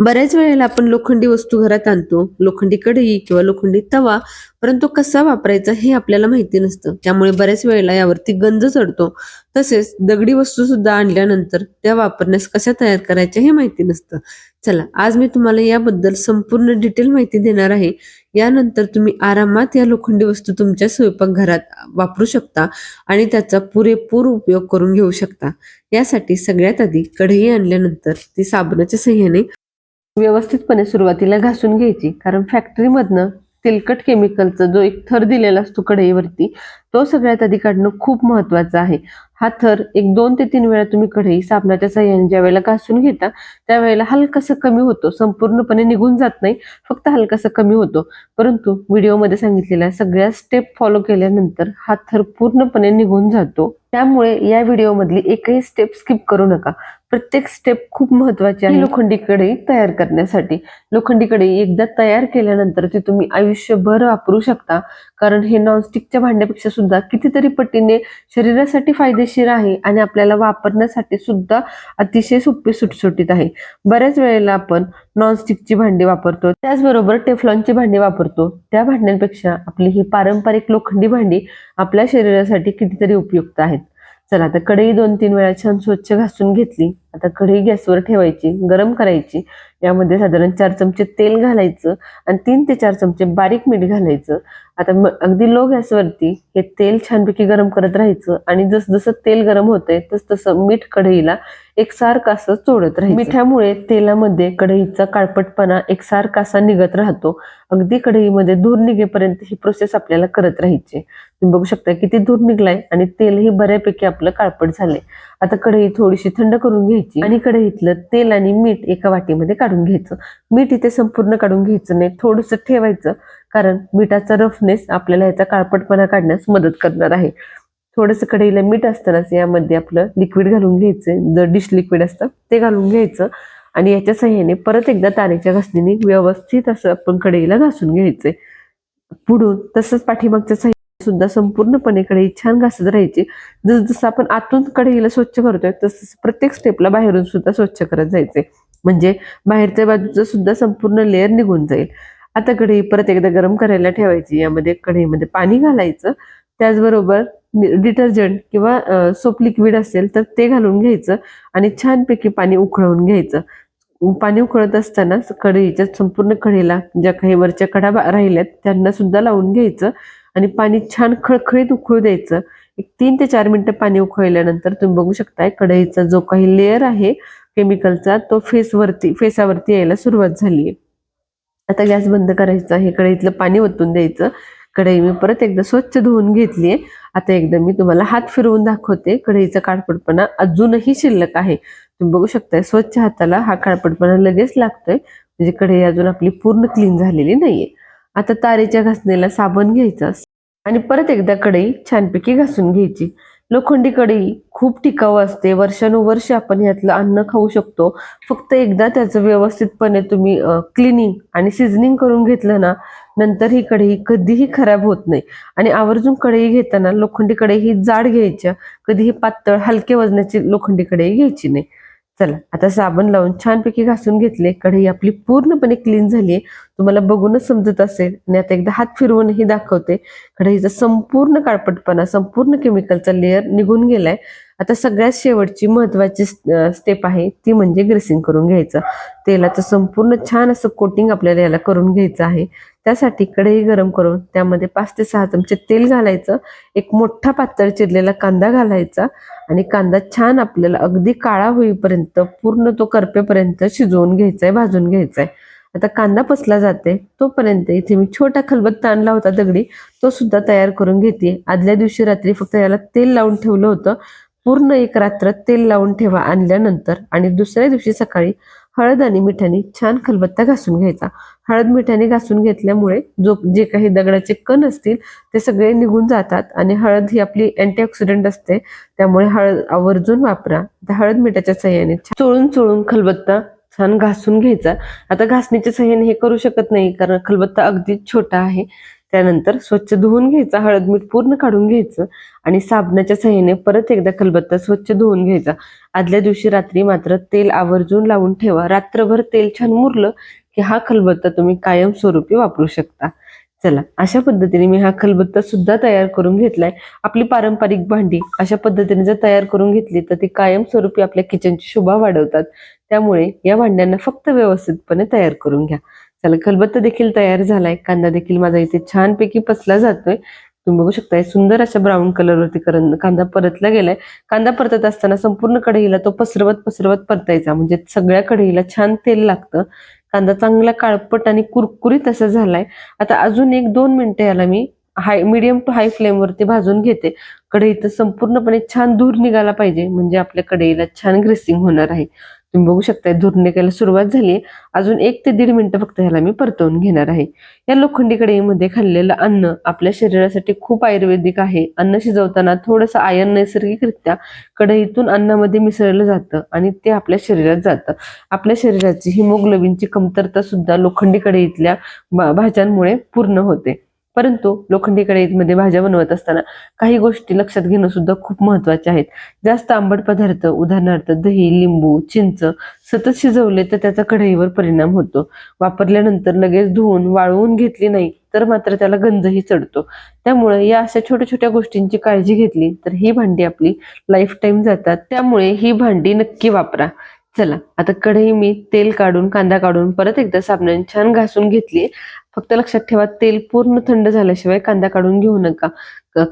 बऱ्याच वेळेला आपण लोखंडी वस्तू घरात आणतो लोखंडी कढई किंवा लोखंडी तवा परंतु कसा वापरायचा हे आपल्याला माहिती नसतं. त्यामुळे बऱ्याच वेळेला यावरती गंज चढतो. तसेच दगडी वस्तू सुद्धा आणल्यानंतर त्या वापरण्यास कशा तयार करायच्या हे माहिती नसतं. चला आज मी तुम्हाला याबद्दल संपूर्ण डिटेल माहिती देणार आहे. यानंतर तुम्ही आरामात या लोखंडी वस्तू तुमच्या स्वयंपाकघरात वापरू शकता आणि त्याचा पुरेपूर उपयोग करून घेऊ शकता. यासाठी सगळ्यात आधी कढई आणल्यानंतर ती साबणाच्या सहाय्याने व्यवस्थितपणे सुरुवातीला घासून घ्यायची. कारण फॅक्टरीमधनं तेलकट केमिकलचा जो एक थर दिलेला असतो कढईवरती तो सगळ्यात आधी काढणं खूप महत्वाचं आहे. हा थर एक दोन ते तीन वेळा तुम्ही कढई साबणाच्या साह्याने ज्या वेळेला घासून घेता त्यावेळेला हलकासा कमी होतो. संपूर्णपणे निघून जात नाही फक्त हलकासा कमी होतो. परंतु व्हिडिओमध्ये सांगितलेल्या सगळ्या स्टेप फॉलो केल्यानंतर हा थर पूर्णपणे निघून जातो. त्यामुळे या व्हिडिओमधली एकही स्टेप स्किप करू नका. प्रत्येक स्टेप खूप महत्वाची आहे. लोखंडी कढई तयार करण्यासाठी. लोखंडी कढई एकदा तयार केल्यानंतर ती तुम्ही आयुष्यभर वापरू शकता. कारण हे नॉनस्टिकच्या भांड्यापेक्षा सुद्धा कितीतरी पटीने शरीरासाठी फायदेशीर आहे आणि आपल्याला वापरण्यासाठी सुद्धा अतिशय सोपी सुटसुटीत आहे. बऱ्याच वेळेला आपण नॉनस्टिकची भांडी वापरतो. त्याचबरोबर टेफ्लॉनची भांडी वापरतो. त्या भांड्यांपेक्षा आपली ही पारंपरिक लोखंडी भांडी आपल्या शरीरासाठी कितीतरी उपयुक्त आहेत. चला आता कढई दोन तीन वेळा छान स्वच्छ घासून घेतली. आता कढई गॅसवर ठेवायची गरम करायची. यामध्ये साधारण चार चमचे तेल घालायचं आणि तीन ते चार चमचे बारीक मीठ घालायचं. आता अगदी लो गॅसवरती हे तेल छानपैकी गरम करत राहायचं आणि जसं तसं तेल गरम होतंय तस तसं मीठ कढईला एकसारखं असं चोडत राहील मिठामुळे तेलामध्ये कढईचा काळपटपणा एकसारखा असा निघत राहतो. अगदी कढईमध्ये धूर निघेपर्यंत ही प्रोसेस आपल्याला करत राहायची. तुम्ही बघू शकता किती धूर निघलाय आणि तेलही बऱ्यापैकी आपलं काळपट झालंय. आता कढई थोडीशी थंड करून घ्यायची. आणि कढईतलं तेल आणि मीठ एका वाटीमध्ये काढून घ्यायचं. मीठ इथे संपूर्ण काढून घ्यायचं नाही थोडंसं ठेवायचं कारण मिठाचा रफनेस आपल्याला याचा काळपटपणा काढण्यास मदत करणार आहे. थोडंसं कढईला मीठ असतानाच यामध्ये आपलं लिक्विड घालून घ्यायचं जर डिश लिक्विड असतं ते घालून घ्यायचं आणि याच्या सहाय्याने परत एकदा तारेच्या घासणीने व्यवस्थित असं आपण कढईला घासून घ्यायचंय. पुढून तसंच पाठीमागच्या सहाय्याने सुद्धा संपूर्णपणे कढई छान घासत राहायची. जसं जसं आपण आतून कढईला स्वच्छ करतोय तसं प्रत्येक स्टेपला बाहेरून सुद्धा स्वच्छ करत जायचे म्हणजे बाहेरच्या बाजूचं सुद्धा संपूर्ण लेअर निघून जाईल. आता कढई परत एकदा गरम करायला ठेवायची. यामध्ये कढईमध्ये पाणी घालायचं. त्याचबरोबर डिटर्जंट किंवा सोप लिक्विड असेल तर ते घालून घ्यायचं आणि छानपैकी पाणी उकळवून घ्यायचं. पाणी उकळत असताना कढईच्या संपूर्ण कढईला ज्या काही वरच्या कडा राहिल्यात त्यांना सुद्धा लावून घ्यायचं. आणि पाणी छान खळखळीत उकळू द्यायचं. एक तीन ते चार मिनटं पाणी उकळल्यानंतर तुम्ही बघू शकताय कढईचा जो काही लेअर आहे केमिकलचा तो फेसवरती फेसावरती यायला सुरुवात झाली आहे. आता गॅस बंद करायचा हे कढईतलं पाणी ओतून द्यायचं. कढई मी परत एकदा स्वच्छ धुवून घेतलीये आता एकदा मी तुम्हाला हात फिरवून दाखवते. कढईचा काळपटपणा अजूनही शिल्लक आहे. तुम्ही बघू शकताय स्वच्छ हाताला हा काळपटपणा लगेच लागतोय. म्हणजे कढई अजून आपली पूर्ण क्लीन झालेली नाहीये. आता तारेच्या घासणीला साबण घ्यायचा आणि परत एकदा कढई छानपैकी घासून घ्यायची. लोखंडी कढई खूप टिकाऊ असते. वर्षानुवर्ष आपण यातलं अन्न खाऊ शकतो. फक्त एकदा त्याचं व्यवस्थितपणे तुम्ही क्लिनिंग आणि सिझनिंग करून घेतलं ना नंतर ही कढई कधीही खराब होत नाही. आणि आवर्जून कढई घेताना लोखंडी कढई ही जाड घ्यायच्या. कधीही पातळ हलके वजनाची लोखंडी कढई घ्यायची नाही. चला आता साबण लावून छानपैकी घासून घेतले. कढई आपली पूर्णपणे क्लीन झाली आहे तुम्हाला बघूनच समजत असेल. आणि आता एकदा हात फिरवूनही दाखवते. कढईचा संपूर्ण काळपटपणा संपूर्ण केमिकलचा लेअर निघून गेलाय. आता सगळ्यात शेवटची महत्वाची स्टेप आहे ती म्हणजे ग्रेसिंग करून घ्यायचं. तेलाचं संपूर्ण छान असं कोटिंग आपल्याला याला करून घ्यायचं आहे. त्यासाठी कढई गरम करून त्यामध्ये पाच ते सहा चमचे तेल घालायचं. एक मोठा पातळ चिरलेला कांदा घालायचा. आणि कांदा छान आपल्याला अगदी काळा होईपर्यंत पूर्ण तो करपेपर्यंत शिजवून घ्यायचा आहे भाजून घ्यायचा आहे आता कांदा पसला जाते तोपर्यंत इथे मी छोटा खलबत्ता आणला होता दगडी. तो सुद्धा तयार करून घेते आदल्या दिवशी रात्री फक्त याला तेल लावून ठेवलं होतं. पूर्ण एक रात्र तेल लावून ठेवा आणल्यानंतर आणि दुसऱ्या दिवशी सकाळी हळद आणि मिठाने छान खलबत्ता घासून घ्यायचा. हळद मिठाने घासून घेतल्यामुळे जो जे काही दगडाचे कण असतील ते सगळे निघून जातात आणि हळद ही आपली अँटीऑक्सिडंट असते. त्यामुळे हळद आवर्जून वापरा. त्या हळद मिठाच्या सहाय्याने चोळून चोळून खलबत्ता छान घासून घ्यायचा. आता घासणीच्या सहाय्याने हे करू शकत नाही कारण खलबत्ता अगदी छोटा आहे. त्यानंतर स्वच्छ धुवून घ्यायचा हळद मीठ पूर्ण काढून घ्यायचं आणि साबणाच्या सहाय्याने परत एकदा खलबत्ता स्वच्छ धुवून घ्यायचा. आदल्या दिवशी रात्री मात्र तेल आवर्जून लावून ठेवा. रात्रभर तेल छान मुरलं की हा खलबत्ता तुम्ही कायमस्वरूपी वापरू शकता. चला अशा पद्धतीने मी हा खलबत्ता सुद्धा तयार करून घेतलाय. आपली पारंपरिक भांडी अशा पद्धतीने जर तयार करून घेतली तर ती कायमस्वरूपी आपल्या किचनची शोभा वाढवतात. त्यामुळे या भांड्यांना फक्त व्यवस्थितपणे तयार करून घ्या. चला खलबत्ता देखील तयार झालाय. कांदा देखील माझा इथे छानपैकी पसला जातोय. तुम्ही बघू शकताय सुंदर अशा ब्राऊन कलरवरती करण कांदा परतला गेलाय. कांदा परतत असताना संपूर्ण कढईला तो पसरवत पसरवत परतायचा. म्हणजे सगळ्या कढईला छान तेल लागतं. कांदा चांगला काळपट आणि कुरकुरीत असा झालाय. आता अजून एक दोन मिनिटं याला मी हाय मीडियम टू हाय फ्लेमवरती भाजून घेते. कढईत संपूर्णपणे छान धूर निघाला पाहिजे. म्हणजे आपल्या कढईला छान ग्रेसिंग होणार आहे. तुम्ही बघू शकताय धूर निघायला सुरुवात झाली. अजून एक ते दीड मिनिटं फक्त ह्याला मी परतवून घेणार आहे. या लोखंडी कढईमध्ये खाल्लेलं अन्न आपल्या शरीरासाठी खूप आयुर्वेदिक आहे. अन्न शिजवताना थोडंसं आयन नैसर्गिकरित्या कढईतून अन्नामध्ये मिसळलं जातं आणि ते आपल्या शरीरात जातं. आपल्या शरीराची हिमोग्लोबिनची कमतरता सुद्धा लोखंडी कढईतल्या भा- भाज्यांमुळे पूर्ण होते. परंतु लोखंडी कढईमध्ये भाज्या बनवत असताना काही गोष्टी लक्षात घेणं सुद्धा खूप महत्त्वाचे आहेत. जास्त आंबट पदार्थ उदाहरणार्थ दही लिंबू चिंच सतत शिजवले तर त्याचा कढईवर परिणाम होतो. वापरल्यानंतर लगेच धुवून वाळवून घेतली नाही तर मात्र त्याला गंजही चढतो. त्यामुळे या अशा छोट्या छोट्या गोष्टींची काळजी घेतली तर ही भांडी आपली लाईफ टाईम जातात. त्यामुळे ही भांडी नक्की वापरा. चला आता कढई मी तेल काढून कांदा काढून परत एकदा साबणाने छान घासून घेतली. फक्त लक्षात ठेवा तेल पूर्ण थंड झाल्याशिवाय कांदा काढून घेऊ नका.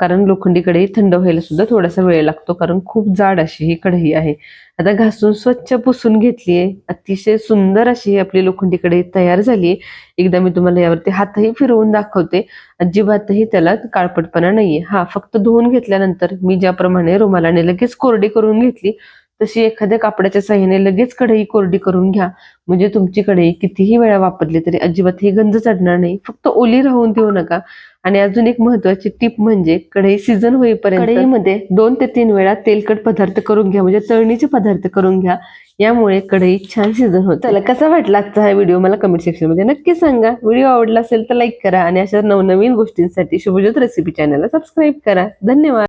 कारण लोखंडी कढई थंड व्हायला सुद्धा थोडासा वेळ लागतो कारण खूप जाड अशी ही कढई आहे. आता घासून स्वच्छ पुसून घेतलीये अतिशय सुंदर अशी ही आपली लोखंडी कढई तयार झाली एकदा मी तुम्हाला यावरती हातही फिरवून दाखवते. अजिबातही त्याला काळपटपणा नाहीये. हा फक्त धुवून घेतल्यानंतर मी ज्याप्रमाणे रुमालाने लगेच कोरडी करून घेतली तशी एखाद्या कापडाच्या साह्याने लगेच कढई कोरडी करून घ्या. म्हणजे तुमची कढई कितीही वेळा वापरली तरी अजिबात ही गंज चढणार नाही. फक्त ओली राहून देऊ नका. आणि अजून एक महत्वाची टिप म्हणजे कढई सीझन होईपर्यंत कढईमध्ये दोन ते तीन वेळा तेलकट पदार्थ करून घ्या. म्हणजे तळणीचे पदार्थ करून घ्या. यामुळे कढई छान शिजन होत. चला कसा वाटला आजचा हा व्हिडिओ? मला कमेंट सेक्शनमध्ये नक्की सांगा. व्हिडिओ आवडला असेल तर लाईक करा आणि अशा नवनवीन गोष्टींसाठी शुभज्योत रेसिपी चॅनलला सबस्क्राईब करा. धन्यवाद.